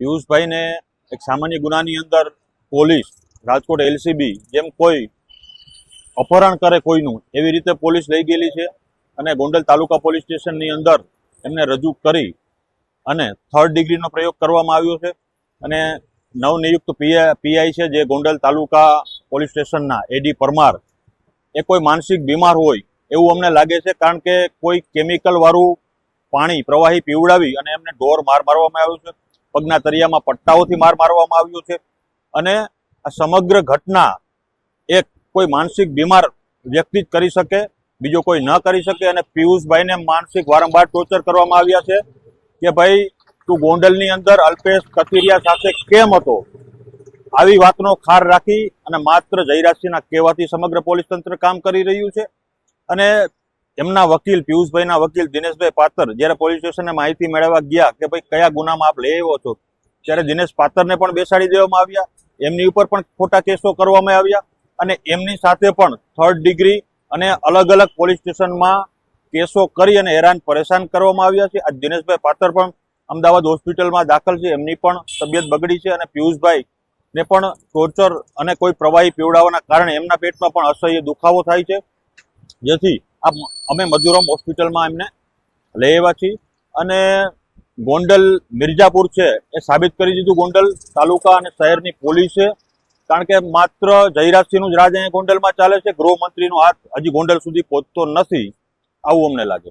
પિયુષભાઈને એક સામાન્ય ગુનાની અંદર પોલીસ, રાજકોટ એલસીબી જેમ કોઈ અપહરણ કરે કોઈનું, એવી રીતે પોલીસ લઈ ગયેલી છે અને ગોંડલ તાલુકા પોલીસ સ્ટેશનની અંદર એમને રજૂ કરી અને થર્ડ ડિગ્રીનો પ્રયોગ કરવામાં આવ્યો છે અને નવનિયુક્ત પીઆઈ છે જે ગોંડલ તાલુકા પોલીસ સ્ટેશનના એડી પરમાર. એ કોઈ માનસિક બીમાર હોય એવું અમને લાગે છે કારણ કે કોઈ કેમિકલવાળું પાણી પ્રવાહી પીવડાવી અને એમને ઢોર માર મારવામાં આવ્યો છે. પગના તરિયામાં પટ્ટાઓથી માર મારવામાં આવ્યો છે. અને આ સમગ્ર ઘટના એક કોઈ માનસિક બીમાર વ્યક્તિ જ કરી શકે, બીજો કોઈ ન કરી શકે અને પિયુષભાઈને માનસિક વારંવાર ટોર્ચર કરવામાં આવ્યા છે કે ભાઈ, તું ગોંડલની અંદર અલ્પેશ કથિરિયા સાથે કેમ હતો? આવી વાતનો ખાર રાખી અને માત્ર જયરાજસિંહના કહેવાથી સમગ્ર પોલીસ તંત્ર કામ કરી રહ્યું છે. અને એમના વકીલ, પિયુષભાઈના વકીલ, દિનેશભાઈ પાતર જ્યારે પોલીસ સ્ટેશને માહિતી મેળવવા ગયા કે ભાઈ કયા ગુનામાં આપ લઈ આવ્યો છો, ત્યારે દિનેશ પાતરને પણ બેસાડી દેવામાં આવ્યા. એમની ઉપર પણ ખોટા કેસો કરવામાં આવ્યા અને એમની સાથે પણ થર્ડ ડિગ્રી અને અલગ અલગ પોલીસ સ્ટેશનમાં કેસો કરી અને હેરાન પરેશાન કરવામાં આવ્યા છે. આ દિનેશભાઈ પાતર પણ અમદાવાદ હોસ્પિટલમાં દાખલ છે. એમની પણ તબિયત બગડી છે અને પિયુષભાઈ ને પણ ટોર્ચર અને કોઈ પ્રવાહી પીવડાવવાના કારણે એમના પેટમાં પણ અસહ્ય દુખાવો થાય છે. જેથી આ અમે મજુરમ હોસ્પિટલમાં એમને લઈ આવ્યા છીએ. અને ગોંડલ મિર્જાપુર છે એ સાબિત કરી દીધું ગોંડલ તાલુકા અને શહેરની પોલીસે કારણ કે માત્ર જયરાજસિંહનું જ રાજ અહીંયા ગોંડલમાં ચાલે છે. ગૃહમંત્રીનો હાથ હજી ગોંડલ સુધી પહોંચતો નથી. આવું અમને લાગે.